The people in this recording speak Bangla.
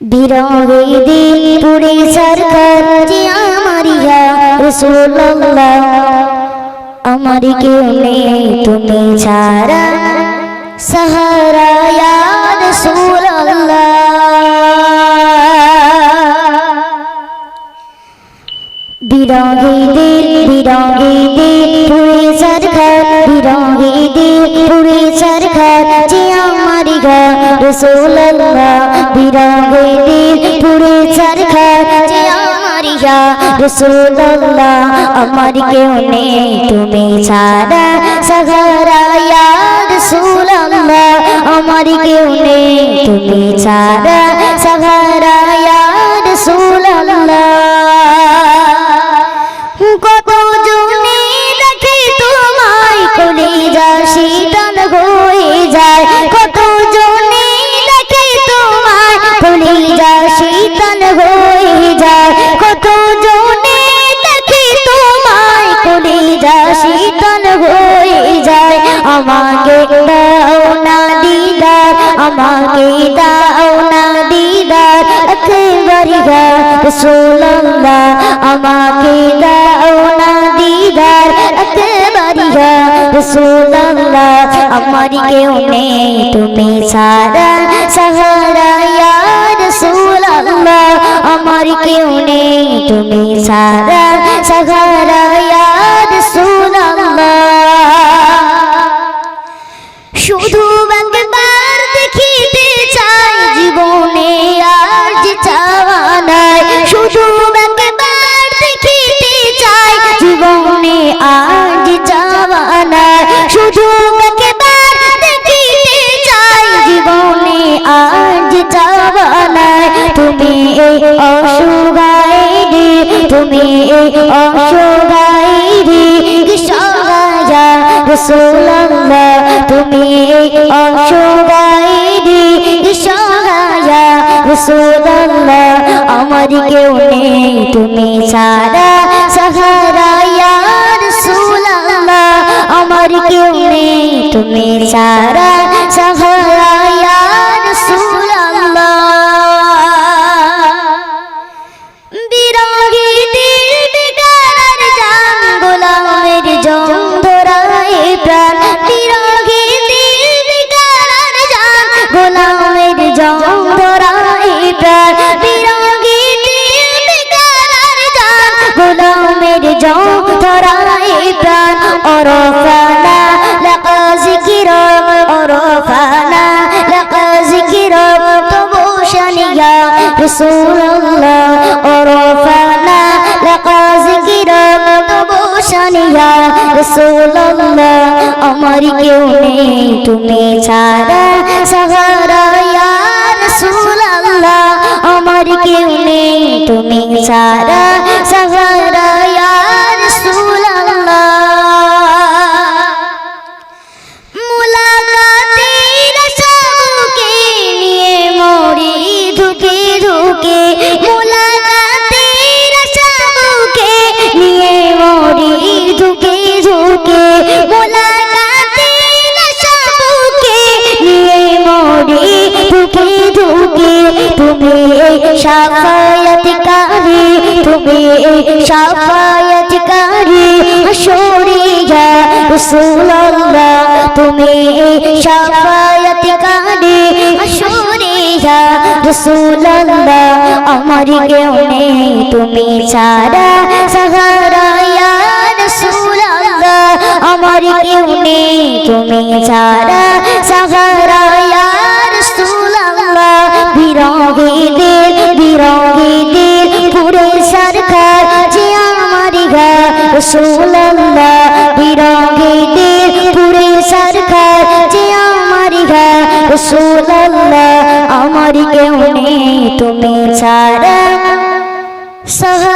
বিরহে দিল পুরে সরকার যে আমারিয়া রসুল্লাহ আমার কেউ নেই, তুমি ছাড়া সাহারা রাসূলুল্লাহ। বিরহে দিল বিরহে দিল পুরে সরকার বিরহে দিল পুরে সরকার যে আমার গা রসুল্লাহ বিরহে দিল পুরে সরকার যে আমার গা রসুল্লাহ আমার কেউ নেই। তুমি ছাড়া সাহারা ইয়া রাসূলুল্লাহ, আমার কেউ নেই। তুমি ছাড়া সাহারা ইয়া রাসূলুল্লাহ। কত জনে দেখে তোমায় কলে যা শীতল হয়ে আমাকে দাও না দিদার একবারিগা রসুল্লাহ আমাকে দাও না দিদার একবারিগা রসুল্লাহ আমার কেউ নেই তুমি সারা সাহারা রসুল্লাহ আমার কেউ নেই তুমি সারা সাহারা অসুগায় রে তুমি এই অসুগায় রে তুমি অসুগাইরি ইশারা রসুল্লাহ আমার কেউ নেই, তুমি সারা সাহারা ইয়া রসুল্লাহ আমার কেউ নেই, তুমি সারা শানিয়া الله ورفعنا لقى জিকিরম তবু শানিয়া রসুল্লাহ, আমার কেউ নেই, তুমি ছাড়া সাহারা ইয়া রসুল্লাহ। আমার কেউ নেই, তুমি ছাড়া ধুকে মুলাকাতের সবকে নিয়ে মরি ধুকে ধুকে মুলাকাতের সবকে নিয়ে মরি ধুকে ধুকে তুমি শাফায়াত কারি তুমি শাফায়াত কারি হাসুরিয়া রাসূলুল্লাহ, তুমি শাফায়াত কারি হাসুরিয়া রাসূলুল্লাহ আমার কেউ নেই তুমি ছাড়া সাহারা রাসূলুল্লাহ আমার কেউ নেই তুমি ছাড়া সাহারা, ইয়া রাসূলুল্লাহ বিরহে দিল বিরহে দিল পুরে সরকার যে আমার গা রসুল্লাহ রসুল্লাহ আমার কেউ নেই তুমি ছাড়া। সাহা